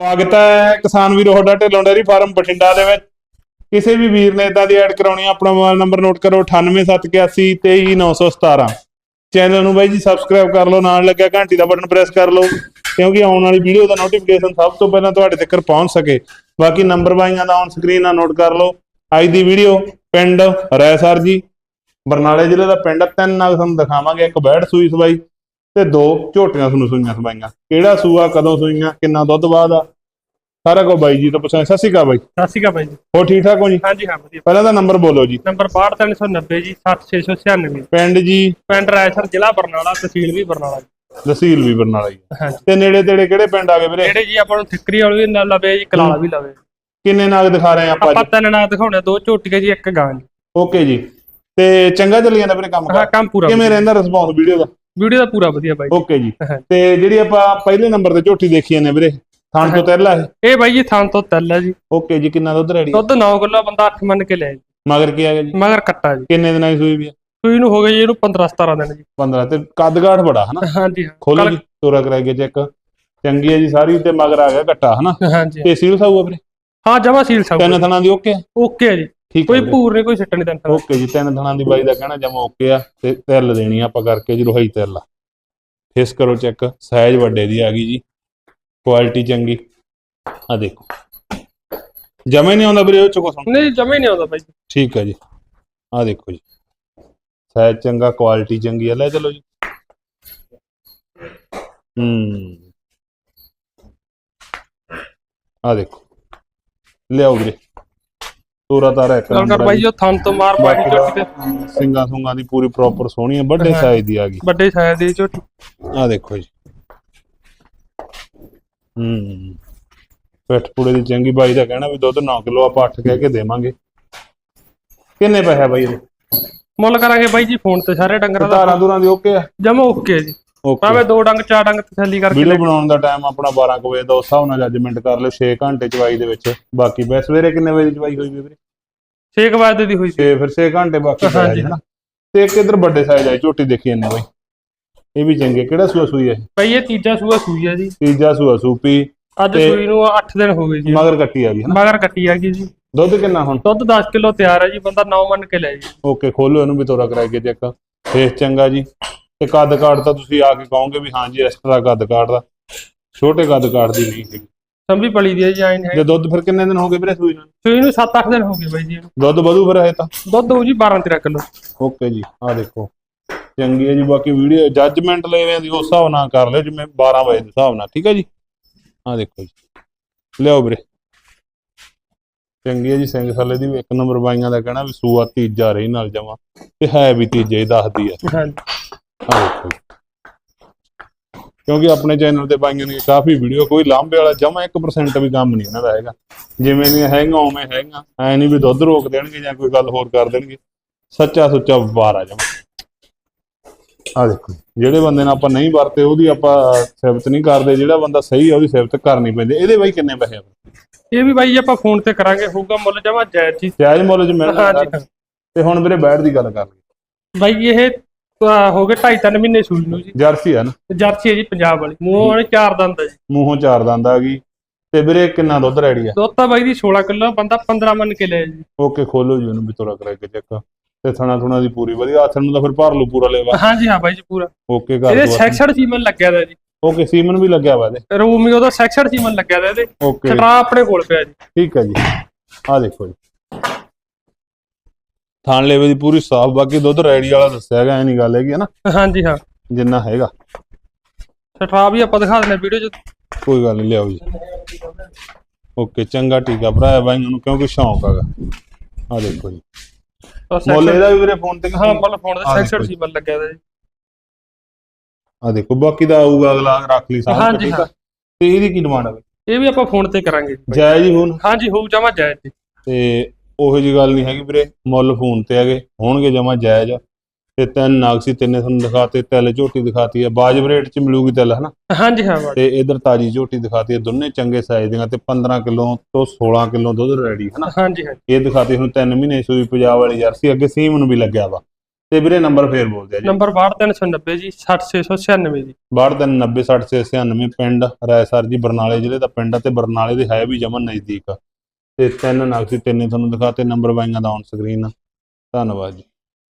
ਸਵਾਗਤ ਹੈ ਕਿਸਾਨ ਵੀਰੋ, ਤੁਹਾਡਾ ਢਿੱਲੋਂ ਡੇਅਰੀ ਫਾਰਮ ਬਠਿੰਡਾ ਦੇ ਵਿੱਚ। ਕਿਸੇ ਵੀ ਵੀਰ ਨੇ ਇਦਾਂ ਦੀ ਐਡ ਕਰਾਉਣੀ ਆ, ਆਪਣਾ ਮੋਬਾਈਲ ਨੰਬਰ ਨੋਟ ਕਰੋ 9871823917 ਚੈਨਲ ਨੂੰ ਬਾਈ ਜੀ ਸਬਸਕ੍ਰਾਈਬ ਕਰ ਲਓ, ਨਾਲ ਲੱਗਿਆ ਘੰਟੀ ਦਾ ਬਟਨ ਪ੍ਰੈਸ ਕਰ ਲਓ, ਕਿਉਂਕਿ ਆਉਣ ਵਾਲੀ ਵੀਡੀਓ ਦਾ ਨੋਟੀਫਿਕੇਸ਼ਨ ਸਭ ਤੋਂ ਪਹਿਲਾਂ ਤੁਹਾਡੇ ਤੱਕ ਪਹੁੰਚ ਸਕੇ। ਬਾਕੀ ਨੰਬਰ ਬਾਈਆਂ ਦਾ ਔਨ ਸਕਰੀਨ ਆ ਨੋਟ ਕਰ ਲਓ। ਅੱਜ ਦੀ ਵੀਡੀਓ ਪਿੰਡ ਰੈਸਰ ਜੀ, ਬਰਨਾਲੇ ਜ਼ਿਲ੍ਹੇ ਦਾ ਪਿੰਡ ਤਿੰਨ ਨਾਲ ਤੁਹਾਨੂੰ ਦਿਖਾਵਾਂਗੇ, ਇੱਕ ਬੈੜ ਸੂਈ ਸਵਾਈ। ਤੇ ਦੋ ਝੋਟੀਆਂ ਤੁਹਾਨੂੰ ਸੂਈਆਂ ਸਵਾਈਆਂ। ਕਿਹੜਾ ਸੂਆ ਕਦੋਂ ਸੂਈਆਂ ਕਿੰਨਾ ਦੁੱਧ ਬਾਅਦ ਆ? ਸਾਰਾ ਕੁਝ ਬਾਈ ਜੀ ਤੋਂ ਪੁੱਛਾਂ ਸਤਿ ਸ਼੍ਰੀ ਅਕਾਲ ਬਾਈ। ਸਤਿ ਸ਼੍ਰੀ ਅਕਾਲ ਬਾਈ ਜੀ। ਹੋਰ ਠੀਕ ਠਾਕ ਹੋ ਜੀ? ਹਾਂਜੀ ਹਾਂ ਵਧੀਆ। ਪਹਿਲਾਂ ਤਾਂ ਨੰਬਰ ਬੋਲੋ ਜੀ। ਨੰਬਰ 62390 ਜੀ 7696 ਪਿੰਡ ਜੀ? ਪਿੰਡ ਰਾਇਸਰ ਜ਼ਿਲ੍ਹਾ ਬਰਨਾਲਾ ਤਹਿਸੀਲ ਵੀ ਬਰਨਾਲਾ ਜੀ। ਤਹਿਸੀਲ ਵੀ ਬਰਨਾਲਾ ਜੀ। ਤੇ ਨੇੜੇ ਤੇੜੇ ਕਿਹੜੇ ਪਿੰਡ ਆ ਗਏ ਵੀਰੇ? ਜਿਹੜੇ ਜੀ ਆਪਾਂ ਨੂੰ ਠਿਕਰੀ ਵਾਲੀ ਵੀ ਨਾਲ ਲਵੇ ਜੀ ਕਲਾਲਾ ਵੀ ਲਵੇ। ਕਿੰਨੇ ਨਾਗ ਦਿਖਾ ਰਹੇ ਆਪਾਂ ਆਪਾਂ ਤਿੰਨ ਨਾਲ ਦਿਖਾਉਣੇ ਦੋ ਝੋਟੀਆਂ ਜੀ ਇੱਕ ਗਾਂ ਜੀ। ਓਕੇ ਜੀ। ਤੇ ਚੰਗਾ ਚੱਲੀ ਜਾਂਦਾ ਵੀਰੇ ਕੰਮ ਹਾਂ ਕੰਮ ਪੂਰਾ ਕਿਵੇਂ ਰਹਿੰਦਾ ਰਿਸਪੌਂਸ ਵੀਡੀਓ ਦਾ? ਵੀਡੀਓ ਦਾ ਪੂਰਾ ਵਧੀਆ ਬਾਈ ਓਕੇ ਜੀ। ਤੇ ਜਿਹੜੀ ਆਪਾਂ ਪਹਿਲੇ ਨੰਬਰ ਤੇ ਝੋਟੀ ਦੇਖੀ ਜਾਂਦੇ ਵੀਰੇ ਥਾਣ ਤੋਂ ਤਹਿਲਾ ਹੈ ਇਹ? ਬਾਈ ਜੀ ਥਾਂ ਤੋਂ ਤੱਲ ਜੀ। ਓਕੇ ਜੀ ਕਿੰਨਾ ਦੁੱਧ ਰੈਡੀ ਦੁੱਧ 9 ਕਿਲੋ ਬੰਦਾ 8 ਮੰਨ ਕੇ ਲੈ ਜੀ। ਮਗਰ ਕੀ ਆ ਗਿਆ ਜੀ? ਮਗਰ ਕੱਟਾ ਜੀ। ਕਿੰਨੇ ਦਿਨਾਂ ਦੀ ਸੂਈ ਵੀ ਆ? ਸੂਈ ਨੂੰ ਹੋ ਗਏ ਜੀ ਇਹਨੂੰ 15 17 ਦਿਨ ਜੀ। 15 ਤੇ ਕੱਦਗਾਠ ਬੜਾ ਹਨਾ? ਹਾਂਜੀ ਖੋਲੋ ਜੀ ਤੋਰਾ ਕਰਾਈ ਗਿਆ ਚੈੱਕ। ਚੰਗੀ ਹੈ ਜੀ ਸਾਰੀ ਤੇ ਮਗਰ ਆ ਗਿਆ ਘੱਟਾ ਹਨਾ? ਹਾਂਜੀ। ਤੇ ਸੀਲ ਸਾਊ ਆ ਵੀਰੇ? ਹਾਂ ਜਮਾ ਸੀਲ ਸਭ ਤਿੰਨ ਥਣਾਂ ਦੀ ਓਕੇ? ਓਕੇ ਜੀ। ਠੀਕ ਕੋਈ। ਭੂਰ ਨਹੀਂ ਕੋਈ ਸਿੱਟ ਨਹੀਂ। ਓਕੇ ਜੀ ਤਿੰਨ ਥਣਾਂ ਦੀ ਬਾਈ ਦਾ ਕਹਿਣਾ ਜਮਾ ਓਕੇ ਆ ਤੇ ਤਿਲ ਦੇਣੀ ਆ ਆਪਾਂ ਕਰਕੇ ਜੀ ਰੋਹੀ ਤਿਲ। ਆ ਫੇਸ ਕਰੋ ਚੈੱਕ ਸਾਈਜ਼ ਵੱਡੇ ਦੀ ਆ ਗਈ ਜੀ ਕੁਆਲਿਟੀ ਚੰਗੀ। ਆ ਦੇਖੋ। ਜਮੇ ਨਹੀਂ ਆਉਂਦਾ ਵੀਰੇ ਉਹ ਚੋਂ ਕੁਛ ਨਹੀਂ ਜਮੇ ਨਹੀਂ ਆਉਂਦਾ ਬਾਈ। ਜੀ ਠੀਕ ਹੈ ਜੀ। ਆ ਦੇਖੋ ਜੀ। ਸਾਈਜ਼ ਚੰਗਾ ਕੁਆਲਿਟੀ ਚੰਗੀ ਆ ਲੈ ਚਲੋ ਜੀ। ਹੂੰ। ਆ ਦੇਖੋ। ਲਿਆਓ ਵੀਰੇ। ਤੋਰਾ ਤਾਰਾ ਇੱਕ ਗੱਲ ਕਰ ਬਾਈ ਜੀ। ਜੀ ਉਹ ਥਾਂ ਤੋਂ ਮਾਰ ਬਾਈ ਝੋਟੀ ਤੇ। ਸਿੰਘਾਂ ਸੁੰਗਾਂ ਦੀ ਪੂਰੀ ਪ੍ਰੋਪਰ ਸੋਹਣੀ ਆ ਵੱਡੇ ਹਾਂ। ਸਾਈਜ਼ ਦੀ ਆ ਗਈ। ਵੱਡੇ ਸਾਇਜ਼ ਦੀ ਝੋਟੀ। ਆ ਦੇਖੋ ਜੀ। ਹੂੰ। ਪਿੱਠ ਪੂੜੇ ਦੀ ਚੰਗੀ ਬਾਈ ਦਾ ਕਹਿਣਾ ਵੀ ਦੁੱਧ 9 ਕਿਲੋ ਆਪਾਂ 8 ਕਹਿ ਕੇ ਦੇਵਾਂਗੇ। ਕਿੰਨੇ ਪੈਸੇ ਬਾਈ ਇਹਦੇ? ਮੁੱਲ ਕਰਾਂਗੇ ਬਾਈ ਜੀ ਫੋਨ ਤੇ ਸਾਰੇ ਡੰਗਰਾਂ ਦਾ। ਧਾਰਾਂ ਦੂਰਾਂ ਦੀ ਓਕੇ ਆ? ਜਮਾ ਓਕੇ ਜੀ। ਭਾਵੇਂ ਦੋ ਡੰਗ ਚਾਰ ਡੰਗ ਤਸੱਲੀ ਕਰਕੇ ਵੀਡੀਓ ਬਣਾਉਣ ਦਾ ਟਾਈਮ ਆਪਣਾ 12 ਕੁ ਵਜੇ ਦਾ ਉਸ ਹਿਸਾਬ ਨਾਲ ਜੱਜਮੈਂਟ ਕਰ ਲਿਓ 6 ਘੰਟੇ ਚਵਾਈ ਦੇ ਵਿੱਚ। ਬਾਕੀ ਬੈ ਸਵੇਰੇ ਕਿੰਨੇ ਵਜੇ ਚਵਾਈ ਹੋਈ ਵੀਰੇ? 6 ਵਜੇ ਦੀ ਹੋਈ ਸੀ। 6 ਫਿਰ 6 ਘੰਟੇ ਬਾਕੀ ਪਿਆ ਹਾਂਜੀ। ਜੀ ਹਨਾ ਤੇ ਇੱਕ ਇਧਰ ਵੱਡੇ ਸਾਈਜ਼ ਆਈ ਝੋਟੀ ਦੇਖੀ ਜਾਂਦੇ ਬਾਈ। ਇਹ ਵੀ ਚੰਗੇ ਕਿਹੜਾ ਸੂਆ ਸੂਈ ਹੈ ਬਾਈ ਇਹ ਤੀਜਾ ਸੂਆ ਸੂਈ ਆ ਜੀ। ਤੀਜਾ ਸੂਆ ਸੂਪੀ। ਅੱਜ ਤੇ- ਸੂਈ ਨੂੰ 8 ਦਿਨ ਹੋ ਗਏ ਜੀ। ਮਗਰ ਕੱਟੀ ਆ ਗਈ ਹਨਾ? ਮਗਰ ਕੱਟੀ ਆ ਗਈ ਜੀ। ਦੁੱਧ ਕਿੰਨਾ ਹੁਣ? ਦੁੱਧ 10 ਕਿਲੋ ਤਿਆਰ ਹੈ ਜੀ। ਬੰਦਾ 9 ਮੰਨ ਕੇ ਲੈ ਜੀ। ਓਕੇ ਖੋਲੋ ਇਹਨੂੰ ਵੀ ਤੋਰਾ ਕਰਾਈ ਕੇ ਚੈੱਕ। ਫੇਸ ਚੰਗਾ ਜੀ। ਤੇ ਕੱਦ ਕਾਠ ਤਾਂ ਤੁਸੀਂ ਆ ਕੇ ਕਹੋਗੇ ਵੀ ਹਾਂ ਜੀ ਐਕਸਟਰਾ ਕੱਦ ਕਾਠ ਦਾ ਛੋਟੇ ਕੱਦ ਕਾਠ ਦੀ ਨਹੀਂ ਹੈਗੀ ਸੰਭੀ ਪਲੀ ਦੀ ਹੈ ਜੀ ਆਇਨ ਹੈ ਤੇ ਦੁੱਧ ਫਿਰ ਕਿੰਨੇ ਦਿਨ ਹੋ ਗਏ ਵੀਰੇ ਸੂਈ ਨੂੰ? ਸੂਈ ਨੂੰ 7-8 ਦਿਨ ਹੋ ਗਏ ਬਾਈ ਜੀ ਇਹਨੂੰ। ਦੁੱਧ ਵਧੂ ਫਿਰ ਹੈ ਤਾਂ? ਦੁੱਧ ਹੋਊ ਜੀ 12-13 ਕਿਲੋ। ਓਕੇ ਜੀ ਆ ਦੇਖੋ। ਚੰਗੀ ਹੈ ਜੀ ਬਾਕੀ ਵੀਡੀਓ ਜੱਜਮੈਂਟ ਲੈਵੇਂ ਦੀ ਉਸ ਹਿਸਾਬ ਨਾਲ ਕਰ ਲਿਓ ਜਿਵੇਂ 12 ਵਜੇ ਦੇ ਹਿਸਾਬ ਨਾਲ ਠੀਕ ਹੈ ਜੀ? ਆ ਦੇਖੋ ਜੀ। ਲਿਆਓ ਵੀਰੇ। ਚੰਗੀ ਹੈ ਜੀ ਸਿੰਘ ਥੱਲੇ ਦੀ ਇੱਕ ਨੰਬਰ ਬਾਈਆਂ ਦਾ ਕਹਿਣਾ ਵੀ ਸੂਆ ਤੀਜਾ ਰਹੀ ਨਾਲ ਜਮਾ ਤੇ ਹੈ ਵੀ ਤੀਜੇ ਦੱਸਦੀ ਹੈ। ਹਾਂਜੀ। ਆ ਦੇਖੋ ਜੀ। ਕਿਉਂਕਿ ਆਪਣੇ ਚੈਨਲ ਤੇ ਬਾਈਆਂ ਨੇ ਕਾਫੀ ਵੀਡੀਓ ਕੋਈ ਲਾਂਬੇ ਵਾਲਾ ਜਮਾ 1% ਵੀ ਕੰਮ ਨਹੀਂ ਇਹਨਾਂ ਦਾ ਹੈਗਾ। ਜਿਵੇਂ ਦੀਆਂ ਹੈਗੀਆਂ ਉਵੇਂ ਹੈਗੀਆਂ। ਐ ਨਹੀਂ ਵੀ ਦੁੱਧ ਰੋਕ ਦੇਣਗੇ ਜਾਂ ਕੋਈ ਗੱਲ ਹੋਰ ਕਰ ਦੇਣਗੇ। ਸੱਚਾ ਸੁੱਚਾ ਵਪਾਰ ਆ ਜਮਾ। ਆ ਦੇਖੋ ਜਿਹੜੇ ਬੰਦੇ ਨਾਲ ਆਪਾਂ ਨਹੀਂ ਵਰਤੇ ਉਹਦੀ ਆਪਾਂ ਸਿਫਤ ਨਹੀਂ ਕਰਦੇ। ਜਿਹੜਾ ਬੰਦਾ ਸਹੀ ਆ ਉਹਦੀ ਸਿਫਤ ਕਰਨੀ ਪੈਂਦੀ। ਇਹਦੇ ਬਾਈ ਕਿੰਨੇ ਪੈਸੇ ਆ? ਇਹ ਵੀ ਬਾਈ ਜੀ ਆਪਾਂ ਫੋਨ ਤੇ ਕਰਾਂਗੇ ਹੋਊਗਾ ਮੁੱਲ ਜਮਾ ਜਾਇਜ਼ ਜੀ ਜਾਇਜ਼ ਮੁੱਲ ਚ ਤੇ ਹੁਣ ਵੀਰੇ ਬੈਠ ਦੀ ਗੱਲ ਕਰ ਲਈ ਬਾਈ ਇਹ ਅਹ, ਹੋ ਗਏ 2.5-3 ਮਹੀਨੇ ਸੂਈ ਨੂੰ ਜੀ। ਜਰਸੀ ਆ ਨਾ। ਜਰਸੀ ਹੈ ਜੀ ਪੰਜਾਬ ਵਾਲੀ। ਮੂੰਹੋਂ ਵਾਲੀ ਚਾਰ ਦੰਦ ਹੈ ਜੀ। ਮੂੰਹੋਂ ਚਾਰ ਦੰਦ ਆ ਗਈ। ਤੇ ਵੀਰੇ ਕਿੰਨਾ ਦੁੱਧ ਰੈਡੀ ਆ? ਦੁੱਧ ਤਾਂ ਬਾਈ ਦੀ 16 ਕਿਲੋ ਬੰਦਾ 15 ਮੰਨ ਕੇ ਲੈ ਜੀ। ਓਕੇ ਖੋਲੋ ਜੀ ਉਹਨੂੰ ਵੀ ਤੋਰਾ ਕਰਾ ਕੇ ਚੈੱਕ। ਤੇ ਥਣਾ ਥੁਣਾ ਦੀ ਪੂਰੀ ਵਧੀਆ। ਆਥਣ ਨੂੰ ਤਾਂ ਫਿਰ ਭਰ ਲੂ ਪੂਰਾ ਲੈਵਾ। ਹਾਂਜੀ ਹਾਂ ਬਾਈ ਜੀ ਪੂਰਾ। ਓਕੇ ਕਰ ਇਹਦੇ ਦੋ ਸੀਮਨ ਲੱਗਿਆ ਦਾ ਜੀ। ਓਕੇ ਸੀਮਨ ਵੀ ਲੱਗਿਆ ਵਾ ਇਹਦੇ। ਰੂਮ ਹੀ ਉਹਦਾ ਸੈਕਸ਼ਨ ਸੀਮਨ ਲੱਗਿਆ ਦਾ ਇਹਦੇ। ਓਕੇ। ਛਟਰਾ ਆਪਣੇ ਕੋਲ ਪਿਆ ਜੀ। ਠੀਕ ਹੈ ਜੀ। ਆ ਦੇਖੋ ਜੀ। ਥਾਣ ਲੈਵੇ ਦੀ ਪੂਰੀ ਸਾਫ਼ ਬਾਕੀ ਦੁੱਧ ਰੈਡੀ ਵਾਲਾ ਦੱਸਿਆ ਹੈਗਾ ਐ ਨਹੀਂ ਗੱਲ ਹੈਗੀ ਹੈ ਨਾ ਹਾਂਜੀ ਹਾਂ। ਜਿੰਨਾ ਹੈਗਾ। ਛਟਰਾ ਵੀ ਆਪਾਂ ਦਿਖਾ ਦਿੰਦੇ ਵੀਡੀਓ 'ਚ। ਕੋਈ ਗੱਲ ਨਹੀਂ ਲਿਆਓ ਜੀ। ਓਕੇ ਚੰਗਾ ਠੀਕ ਆ ਭਰਾ ਬਾਈ ਨੂੰ ਕਿਉਂਕਿ ਸ਼ੌਂਕ ਹੈਗਾ। ਆ ਦੇਖੋ ਜੀ। ਮੁੱਲ ਇਹਦਾ ਵੀ ਵੀਰੇ ਫੋਨ ਤੇ ਹਾਂ ਮੁੱਲ ਫੋਨ ਦਾ ਆਹ ਸੈਕਸ਼ਨ ਦੇਖੋ ਜੀ। ਸੀਮਨ ਲੱਗਿਆ ਦਾ ਜੀ। ਆ ਦੇਖੋ ਬਾਕੀ ਦਾ ਆਊਗਾ ਅਗਲਾ ਰੱਖ ਲਈ ਸਾਰਾ ਹਾਂਜੀ, ਹਾਂ। ਤੇ ਇਹਦੀ ਕੀ ਡਿਮਾਂਡ ਹੈ ਇਹ ਵੀ ਆਪਾਂ ਫੋਨ ਤੇ ਕਰਾਂਗੇ। ਜਾਇਜ਼ ਹੀ ਹੁਣ ਹਾਂਜੀ ਹੋਊ ਜਮਾ ਜਾਇਜ਼ ਜੀ। ਤੇ ਉਹੋ ਜੀ ਗੱਲ ਨਹੀਂ ਹੈਗੀ ਵੀਰੇ ਮੁੱਲ ਫੋਨ ਤੇ ਹੈਗੇ ਹੋਣਗੇ ਜਮਾ ਜਾਇਜ਼। ਤੇ ਤਿੰਨ ਨਾਗ ਸੀ ਤਿੰਨੇ ਤੁਹਾਨੂੰ ਦਿਖਾਤੇ ਤਿਲ ਝੋਟੀ ਦਿਖਾਤੀ ਹੈ ਬਾਜਬ ਰੇਟ ਚ ਮਿਲੂਗੀ ਤਿਲ ਹਨਾ? ਹਾਂਜੀ ਹਾਂ ਬਾਈ ਤੇ ਇਧਰ ਤਾਜੀ ਝੋਟੀ ਦਿਖਾਤੀ ਹੈ ਦੋਨੇ ਚੰਗੇ ਸਾਈਜ਼ ਦੀਆਂ ਤੇ 15 ਕਿਲੋ ਤੋਂ 16 ਕਿਲੋ ਦੁੱਧ ਰੈਡੀ ਹਨਾ? ਹਾਂਜੀ ਹਾਂਜੀ। ਇਹ ਦਿਖਾਤੀ ਹੁਣ 3 ਮਹੀਨੇ ਸੂਈ ਪੰਜਾਬ ਵਾਲੀ ਜਰਸੀ ਅੱਗੇ ਸੀਮ ਨੂੰ ਵੀ ਲੱਗਿਆ ਵਾ। ਤੇ ਵੀਰੇ ਨੰਬਰ ਫੇਰ ਬੋਲ ਦਿਆ ਜੀ। ਨੰਬਰ 62390 ਜੀ 60696 ਜੀ। 62906096 ਪਿੰਡ ਰਾਇਸਰ ਜੀ ਬਰਨਾਲੇ ਜ਼ਿਲ੍ਹੇ ਦਾ ਪਿੰਡ ਆ ਤੇ ਬਰਨਾਲੇ ਦੇ ਹੈ ਵੀ ਜਮਨ ਨਜ਼ਦੀਕ। ਤੇ ਤਿੰਨ ਨਕਸੀ ਤਿੰਨੇ ਤੁਹਾਨੂੰ ਦਿਖਾਤੇ ਨੰਬਰ ਬਾਈਆਂ ਦਾ ਔਨ ਸਕਰੀਨ ਧੰਨਵਾਦ ਜੀ।